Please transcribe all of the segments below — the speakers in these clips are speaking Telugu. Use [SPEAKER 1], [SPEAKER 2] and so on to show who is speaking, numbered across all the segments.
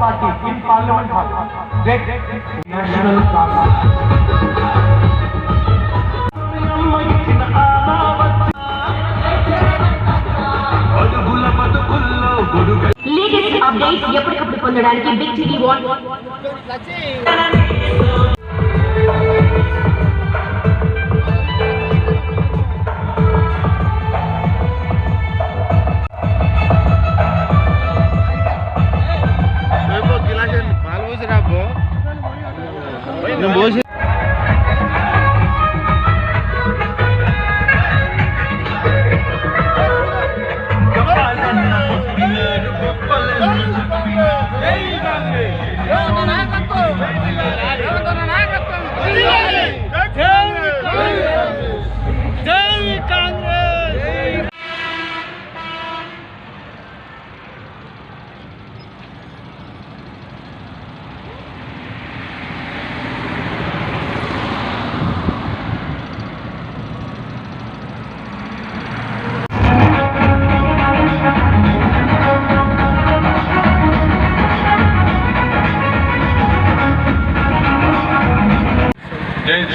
[SPEAKER 1] Party in Parliament House. Red National Party. Latest updates ఎప్పటికప్పుడు పొందడానికి బిగ్ టీవీ వాట్
[SPEAKER 2] నేను
[SPEAKER 3] నాయకత్వం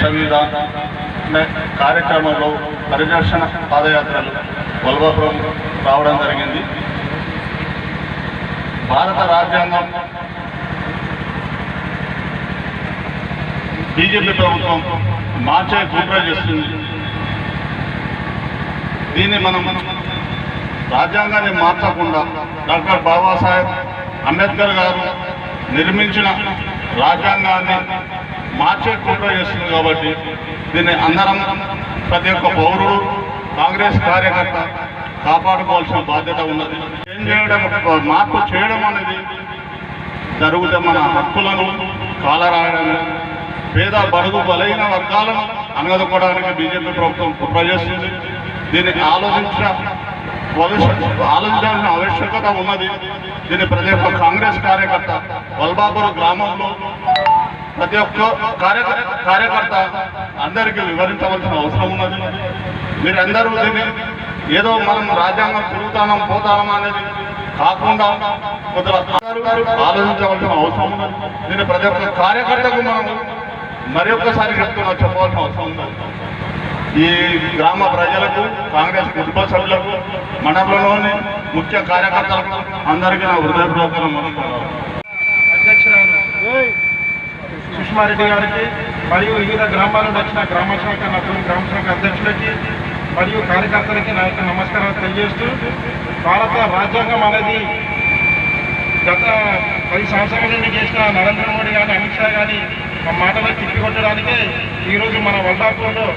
[SPEAKER 3] సంవిధాన్ కార్యక్రమంలో పరిదర్శన పాదయాత్రలు వల్భాపురం రావడం జరిగింది. భారత రాజ్యాంగం బీజేపీ ప్రభుత్వం మార్చే కుట్ర చేస్తుంది. దీన్ని మనం రాజ్యాంగాన్ని మార్చకుండా డాక్టర్ బాబాసాహెబ్ అంబేద్కర్ గారు నిర్మించిన రాజ్యాంగాన్ని మార్చే చేస్తుంది కాబట్టి దీన్ని అందరం ప్రతి ఒక్క పౌరుడు కాంగ్రెస్ కార్యకర్త కాపాడుకోవాల్సిన బాధ్యత ఉన్నది. చేంజ్ చేయడం మార్పు చేయడం అనేది జరిగితే మన హక్కులను కాలరాయడం పేద బడుగు బలైన వర్గాలను అనగదుకోవడానికి బీజేపీ ప్రభుత్వం కుట్ర చేస్తుంది. దీన్ని ఆలోచించిన ఆలోచించాల్సిన ఆవశ్యకత ఉన్నది. దీన్ని ప్రతి ఒక్క కాంగ్రెస్ కార్యకర్త వల్బాపురం గ్రామంలో ప్రతి ఒక్క కార్యకర్త కార్యకర్త అందరికీ వివరించవలసిన అవసరం ఉన్నది. మీరందరూ దీన్ని ఏదో మనం రాజ్యాంగం తిరుగుతానం పోతానం అనేది కాకుండా కొద్దిగా ఆలోచించవలసిన అవసరం ఉన్నది. దీన్ని ప్రతి ఒక్క కార్యకర్తకు మనం మరి ఒక్కసారి చెప్తున్నా చెప్పవలసిన అవసరం ఉంది ఈ గ్రామ ప్రజలకు కాంగ్రెస్ కుటుంబ సభ్యులకు మండలంలోని ముఖ్య కార్యకర్తలకు అందరికీ నా హృదయపూర్వక నమస్కారాలు.
[SPEAKER 4] సుష్మారెడ్డి గారికి మరియు వివిధ గ్రామాల నుండి వచ్చిన గ్రామ శాఖ నటులు గ్రామ శాఖ అధ్యక్షులకి మరియు కార్యకర్తలకి నా యొక్క నమస్కారాలు తెలియజేస్తూ భారత రాజ్యాంగం అనేది గత పది సంవత్సరాల నుండి చేసిన నరేంద్ర మోడీ కానీ అమిత్ షా కానీ మా మాటలు తిప్పికొట్టడానికే ఈరోజు మన వల్లాపూర్లో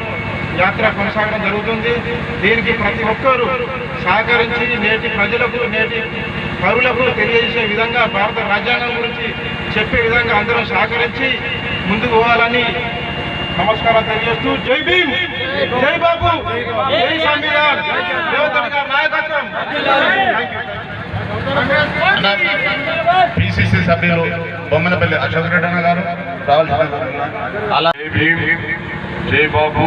[SPEAKER 4] యాత్ర కొనసాగడం జరుగుతుంది. దీనికి ప్రతి ఒక్కరూ సహకరించి నేటి ప్రజలకు నేటి పౌరులకు తెలియజేసే విధంగా భారత రాజ్యాంగం గురించి చెప్పే విధంగా అందరూ సహకరించి ముందుకు పోవాలని నమస్కారం తెలియజేస్తూ జై భీమ్! జై బాబు! జై సంవిధాన్ రేవంత్ గారి నాయకత్వం.
[SPEAKER 3] పిసిసి సభ్యులు బొమ్మనపల్లి అశోక్ రెడ్డి అన్న గారు రావాల్సిన అలా
[SPEAKER 5] జై భీమ్! జై బాబు!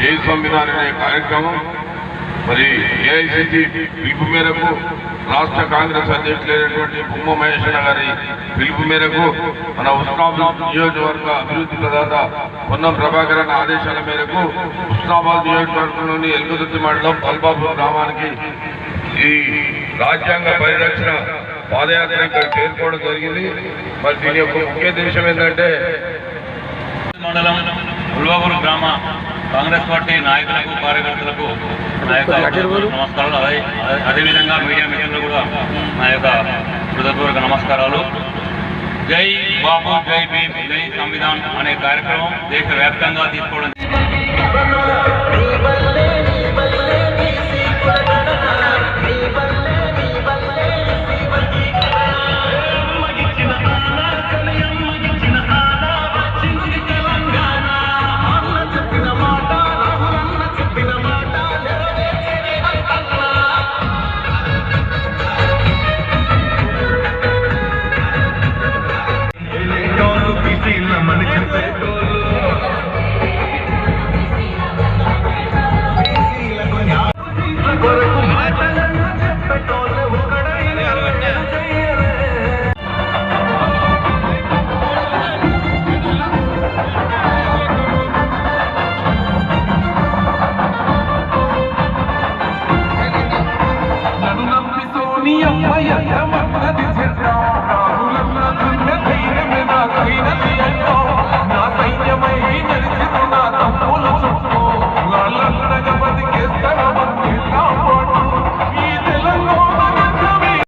[SPEAKER 5] జై సంవిధాన్ అనే కార్యక్రమం మరి ఏఐసిసి పిలుపు మేరకు రాష్ట్ర కాంగ్రెస్ అధ్యక్షులైనటువంటి బొమ్మ మహేశ్వర గారి పిలుపు మేరకు మన ఉస్నాబాద్ నియోజకవర్గ అభివృద్ధి ప్రదాత పొన్నం ప్రభాకరన్ ఆదేశాల మేరకు ఉస్నాబాద్ నియోజకవర్గంలోని ఎల్గుదుర్తి మండలం పల్బాపూర్ గ్రామానికి ఈ రాజ్యాంగ పరిరక్షణ పాదయాత్ర ఇక్కడ చేరుకోవడం జరిగింది. మరి దీని యొక్క ముఖ్య ఉద్దేశం ఏంటంటే
[SPEAKER 6] మండలం ఉల్వాపూర్ గ్రామ కాంగ్రెస్ పార్టీ నాయకులకు కార్యకర్తలకు నా యొక్క నమస్కారాలు. అదే అదే- అదేవిధంగా మీడియా మిత్రులు కూడా నా యొక్క హృదయపూర్వక నమస్కారాలు. జై బాబు జై భీమ్ జై సంవిధాన్ అనే కార్యక్రమం దేశవ్యాప్తంగా తీసుకోవడం